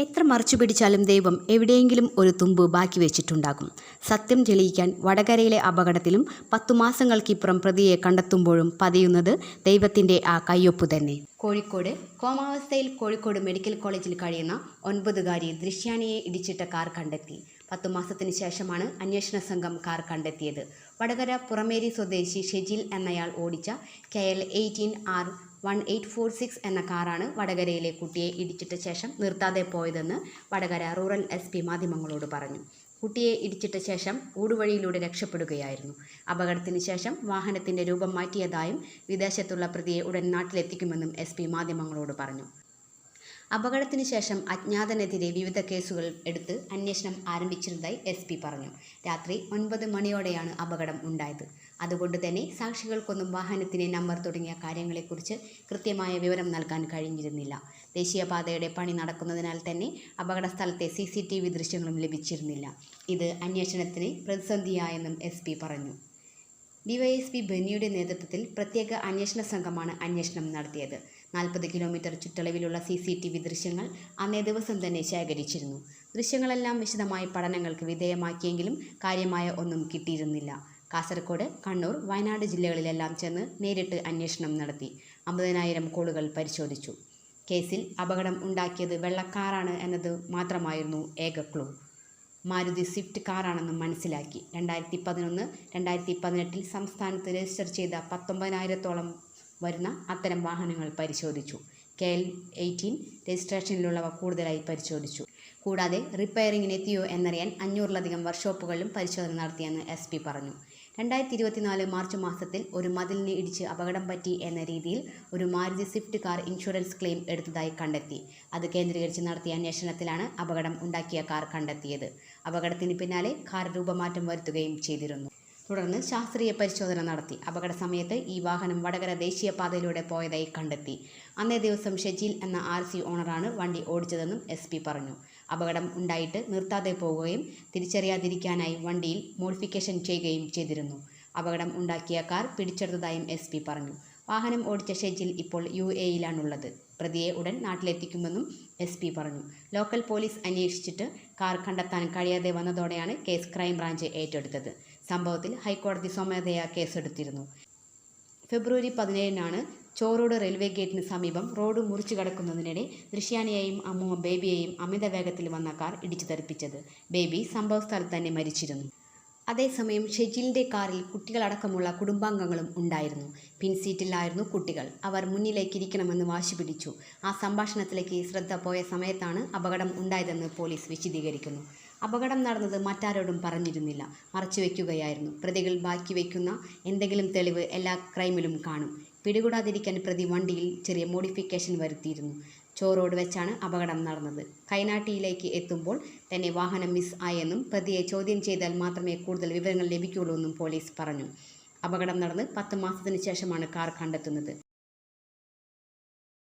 എത്ര മറിച്ചു പിടിച്ചാലും ദൈവം എവിടെയെങ്കിലും ഒരു തുമ്പ് ബാക്കി വെച്ചിട്ടുണ്ടാകും. സത്യം തെളിയിക്കാൻ വടകരയിലെ അപകടത്തിലും പത്തു മാസങ്ങൾക്കിപ്പുറം പ്രതിയെ കണ്ടെത്തുമ്പോഴും പതിയുന്നത് ദൈവത്തിന്റെ ആ കയ്യൊപ്പ് തന്നെ. കോഴിക്കോട് കോമാവസ്ഥയിൽ കോഴിക്കോട് മെഡിക്കൽ കോളേജിൽ കഴിയുന്ന ഒൻപതുകാരി ദൃശ്യാനിയെ ഇടിച്ചിട്ട കാർ കണ്ടെത്തി. പത്തു മാസത്തിന് ശേഷമാണ് അന്വേഷണ സംഘം കാർ കണ്ടെത്തിയത്. വടകര പുറമേരി സ്വദേശി ഷെജിൽ എന്നയാൾ ഓടിച്ച K L eighteen R one eight four six എന്ന കാറാണ് വടകരയിലെ കുട്ടിയെ ഇടിച്ചിട്ട ശേഷം നിർത്താതെ പോയതെന്ന് വടകര റൂറൽ എസ് പി മാധ്യമങ്ങളോട് പറഞ്ഞു. കുട്ടിയെ ഇടിച്ചിട്ട ശേഷം ഊടുവഴിയിലൂടെ രക്ഷപ്പെടുകയായിരുന്നു. അപകടത്തിന് ശേഷം വാഹനത്തിന്റെ രൂപം മാറ്റിയതായും വിദേശത്തുള്ള പ്രതിയെ ഉടൻ നാട്ടിലെത്തിക്കുമെന്നും എസ് പി മാധ്യമങ്ങളോട് പറഞ്ഞു. അപകടത്തിന് ശേഷം അജ്ഞാതനെതിരെ വിവിധ കേസുകൾ എടുത്ത് അന്വേഷണം ആരംഭിച്ചിരുന്നതായി എസ് പി പറഞ്ഞു. രാത്രി ഒൻപത് മണിയോടെയാണ് അപകടം ഉണ്ടായത്. അതുകൊണ്ട് തന്നെ സാക്ഷികൾക്കൊന്നും വാഹനത്തിന്റെ നമ്പർ തുടങ്ങിയ കാര്യങ്ങളെക്കുറിച്ച് കൃത്യമായ വിവരം നൽകാൻ കഴിഞ്ഞിരുന്നില്ല. ദേശീയപാതയുടെ പണി നടക്കുന്നതിനാൽ തന്നെ അപകട സ്ഥലത്തെ സി സി ടി വി ദൃശ്യങ്ങളും ലഭിച്ചിരുന്നില്ല. ഇത് അന്വേഷണത്തിന് പ്രതിസന്ധിയായെന്നും എസ് പി പറഞ്ഞു. ഡിവൈഎസ്പി ബെന്നിയുടെ നേതൃത്വത്തിൽ പ്രത്യേക അന്വേഷണ സംഘമാണ് അന്വേഷണം നടത്തിയത്. നാൽപ്പത് കിലോമീറ്റർ ചുറ്റളവിലുള്ള സി സി ടി വി ദൃശ്യങ്ങൾ അന്നേ ദിവസം തന്നെ ശേഖരിച്ചിരുന്നു. ദൃശ്യങ്ങളെല്ലാം വിശദമായ പഠനങ്ങൾക്ക് വിധേയമാക്കിയെങ്കിലും കാര്യമായ ഒന്നും കിട്ടിയിരുന്നില്ല. കാസർഗോഡ് കണ്ണൂർ വയനാട് ജില്ലകളിലെല്ലാം ചെന്ന് നേരിട്ട് അന്വേഷണം നടത്തി. അമ്പതിനായിരം കോളുകൾ പരിശോധിച്ചു. കേസിൽ അപകടം ഉണ്ടാക്കിയത് വെള്ളക്കാറാണ് എന്നത് മാത്രമായിരുന്നു ഏക ക്ലൂ. മാരുതി സ്വിഫ്റ്റ് കാറാണെന്ന് മനസ്സിലാക്കി. രണ്ടായിരത്തി പതിനൊന്ന് രണ്ടായിരത്തി പതിനെട്ടിൽ സംസ്ഥാനത്ത് രജിസ്റ്റർ ചെയ്ത പത്തൊമ്പതിനായിരത്തോളം വരുന്ന അത്തരം വാഹനങ്ങൾ പരിശോധിച്ചു. കെ എൽ എയ്റ്റീൻ രജിസ്ട്രേഷനിലുള്ളവ കൂടുതലായി പരിശോധിച്ചു. കൂടാതെ റിപ്പയറിങ്ങിന് എത്തിയോ എന്നറിയാൻ അഞ്ഞൂറിലധികം വർക്ക്ഷോപ്പുകളിലും പരിശോധന നടത്തിയെന്ന് എസ് പി പറഞ്ഞു. രണ്ടായിരത്തി ഇരുപത്തിനാല് മാർച്ച് മാസത്തിൽ ഒരു മതിലിന് ഇടിച്ച് അപകടം പറ്റി എന്ന രീതിയിൽ ഒരു Maruti Swift car insurance claim എടുത്തതായി കണ്ടെത്തി. അത് കേന്ദ്രീകരിച്ച് നടത്തിയ അന്വേഷണത്തിലാണ് അപകടം ഉണ്ടാക്കിയ കാർ കണ്ടെത്തിയത്. അപകടത്തിന് പിന്നാലെ കാർ രൂപമാറ്റം വരുത്തുകയും ചെയ്തിരുന്നു. തുടർന്ന് ശാസ്ത്രീയ പരിശോധന നടത്തി. അപകട സമയത്ത് ഈ വാഹനം വടകര ദേശീയപാതയിലൂടെ പോയതായി കണ്ടെത്തി. അന്നേ ദിവസം ഷെജീൽ എന്ന ആർ സി ഓണറാണ് വണ്ടി ഓടിച്ചതെന്നും എസ് പി പറഞ്ഞു. അപകടം ഉണ്ടായിട്ട് നിർത്താതെ പോവുകയും തിരിച്ചറിയാതിരിക്കാനായി വണ്ടിയിൽ മോഡിഫിക്കേഷൻ ചെയ്യുകയും ചെയ്തിരുന്നു. അപകടം ഉണ്ടാക്കിയ കാർ പിടിച്ചെടുത്തതായും എസ് പറഞ്ഞു. വാഹനം ഓടിച്ച ഷെജിൽ ഇപ്പോൾ യു എയിലാണുള്ളത് പ്രതിയെ ഉടൻ നാട്ടിലെത്തിക്കുമെന്നും എസ് പി പറഞ്ഞു. ലോക്കൽ പോലീസ് അന്വേഷിച്ചിട്ട് കാർ കണ്ടെത്താൻ കഴിയാതെ വന്നതോടെയാണ് കേസ് ക്രൈംബ്രാഞ്ച് ഏറ്റെടുത്തത്. സംഭവത്തിൽ ഹൈക്കോടതി സ്വമേധയാ കേസെടുത്തിരുന്നു. ഫെബ്രുവരി പതിനേഴിനാണ് ചോറോട് റെയിൽവേ ഗേറ്റിന് സമീപം റോഡ് മുറിച്ചു കടക്കുന്നതിനിടെ ദൃശ്യാനിയെയും അമ്മുവും ബേബിയെയും അമിത വേഗത്തിൽ വന്ന കാർ ഇടിച്ചു തെറിപ്പിച്ചത് ബേബി സംഭവസ്ഥലത്ത് തന്നെ മരിച്ചിരുന്നു. അതേസമയം ഷെജിലിന്റെ കാറിൽ കുട്ടികളടക്കമുള്ള കുടുംബാംഗങ്ങളും ഉണ്ടായിരുന്നു. പിൻസീറ്റിലായിരുന്നു കുട്ടികൾ. അവർ മുന്നിലേക്ക് ഇരിക്കണമെന്ന് വാശി പിടിച്ചു. ആ സംഭാഷണത്തിലേക്ക് ശ്രദ്ധ പോയ സമയത്താണ് അപകടം ഉണ്ടായതെന്ന് പോലീസ് വിശദീകരിക്കുന്നു. അപകടം നടന്നത് മറ്റാരോടും പറഞ്ഞിരുന്നില്ല. മറച്ചുവെക്കുകയായിരുന്നു. പ്രതികൾ ബാക്കി വയ്ക്കുന്ന എന്തെങ്കിലും തെളിവ് എല്ലാ ക്രൈമിലും കാണും. പിടികൂടാതിരിക്കാൻ പ്രതി വണ്ടിയിൽ ചെറിയ മോഡിഫിക്കേഷൻ വരുത്തിയിരുന്നു. ചോറോട് വെച്ചാണ് അപകടം നടന്നത്. കൈനാട്ടിയിലേക്ക് എത്തുമ്പോൾ തന്നെ വാഹനം മിസ് ആയെന്നും പ്രതിയെ ചോദ്യം ചെയ്താൽ മാത്രമേ കൂടുതൽ വിവരങ്ങൾ ലഭിക്കുകയുള്ളൂ എന്നും പോലീസ് പറഞ്ഞു. അപകടം നടന്ന് പത്ത് മാസത്തിന് ശേഷമാണ് കാർ കണ്ടെത്തുന്നത്.